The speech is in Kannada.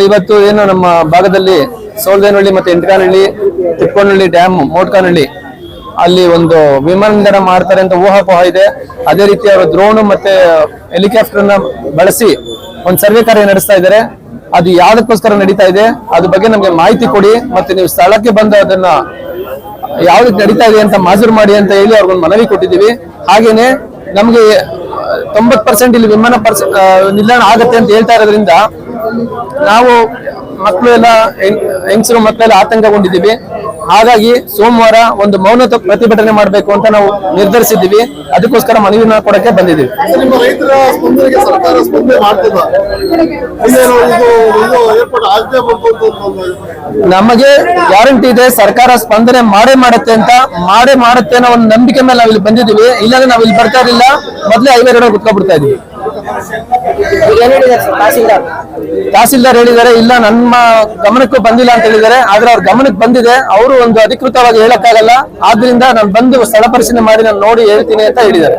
ಇವತ್ತು ಏನು ನಮ್ಮ ಭಾಗದಲ್ಲಿ ಸೋಲ್ದೇನಹಳ್ಳಿ ಮತ್ತೆ ಎಂಟಕಾನಹಳ್ಳಿ, ತಿಪ್ಪನಹಳ್ಳಿ ಡ್ಯಾಮ್, ಮೋಟ್ಕಾನಹಳ್ಳಿ ಅಲ್ಲಿ ಒಂದು ವಿಮಾನ ನಿಲ್ದಾಣ ಮಾಡ್ತಾರೆ ಅಂತ ಊಹಾಪೋಹ ಇದೆ. ಅದೇ ರೀತಿ ಅವರು ಡ್ರೋನ್ ಮತ್ತೆ ಹೆಲಿಕಾಪ್ಟರ್ನ ಬಳಸಿ ಒಂದು ಸರ್ವೆ ಕಾರ್ಯ ನಡೆಸ್ತಾ ಇದ್ದಾರೆ. ಅದು ಯಾವ್ದಕ್ಕೋಸ್ಕರ ನಡೀತಾ ಇದೆ? ಅದ್ರ ಬಗ್ಗೆ ನಮ್ಗೆ ಮಾಹಿತಿ ಕೊಡಿ ಮತ್ತೆ ನೀವು ಸ್ಥಳಕ್ಕೆ ಬಂದು ಅದನ್ನ ಯಾವ್ದಕ್ಕೆ ನಡೀತಾ ಇದೆ ಅಂತ ಮಾಜೂರು ಮಾಡಿ ಅಂತ ಹೇಳಿ ಅವ್ರಿಗೊಂದು ಮನವಿ ಕೊಟ್ಟಿದ್ದೀವಿ. ಹಾಗೇನೆ ನಮ್ಗೆ ತೊಂಬತ್ ಪರ್ಸೆಂಟ್ ಇಲ್ಲಿ ವಿಮಾನ ನಿಲ್ದಾಣ ಆಗತ್ತೆ ಅಂತ ಹೇಳ್ತಾ ಇರೋದ್ರಿಂದ ನಾವು ಮಕ್ಕಳು ಎಲ್ಲ ಹೆಂಗ್- ಹೆಂಗಸರು ಮಕ್ಕಳೆಲ್ಲ ಆತಂಕಗೊಂಡಿದ್ದೀವಿ. ಹಾಗಾಗಿ ಸೋಮವಾರ ಒಂದು ಮೌನ ಪ್ರತಿಭಟನೆ ಮಾಡಬೇಕು ಅಂತ ನಾವು ನಿರ್ಧರಿಸಿದ್ದೀವಿ. ಅದಕ್ಕೋಸ್ಕರ ಮನವಿನ ಕೊಡಕ್ಕೆ ಬಂದಿದ್ದೀವಿ. ನಮಗೆ ಗ್ಯಾರಂಟಿ ಇದೆ ಸರ್ಕಾರ ಸ್ಪಂದನೆ ಮಾಡೇ ಮಾಡುತ್ತೆ ಅಂತ ಮಾಡೇ ಮಾಡುತ್ತೆ ಅನ್ನೋ ಒಂದು ನಂಬಿಕೆ ಮೇಲೆ ನಾವು ಇಲ್ಲಿ ಬಂದಿದ್ದೀವಿ. ಇಲ್ಲಾಂದ್ರೆ ನಾವು ಇಲ್ಲಿ ಬರ್ತಾ ಇರಲಿಲ್ಲ. ಮೊದಲೇ ಐವೇ ಕಡೆ ಕುತ್ಕೊಂಡ್ಬಿಡ್ತಾ ಇದೀವಿ ತಹಸೀಲ್ದಾರ್ ಹೇಳಿದ್ದಾರೆ, ಇಲ್ಲ, ನಮ್ಮ ಗಮನಕ್ಕೂ ಬಂದಿಲ್ಲ ಅಂತ ಹೇಳಿದ್ದಾರೆ, ಆದ್ರೆ ಅವ್ರ ಗಮನಕ್ಕೆ ಬಂದಿದೆ. ಅವರು ಒಂದು ಅಧಿಕೃತವಾಗಿ ಹೇಳಕ್ಕಾಗಲ್ಲ. ಆದ್ರಿಂದ ನಾನು ಬಂದು ಸ್ಥಳ ಪರಿಶೀಲನೆ ಮಾಡಿ, ನಾನು ನೋಡಿ ಹೇಳ್ತೀನಿ ಅಂತ ಹೇಳಿದ್ದಾರೆ.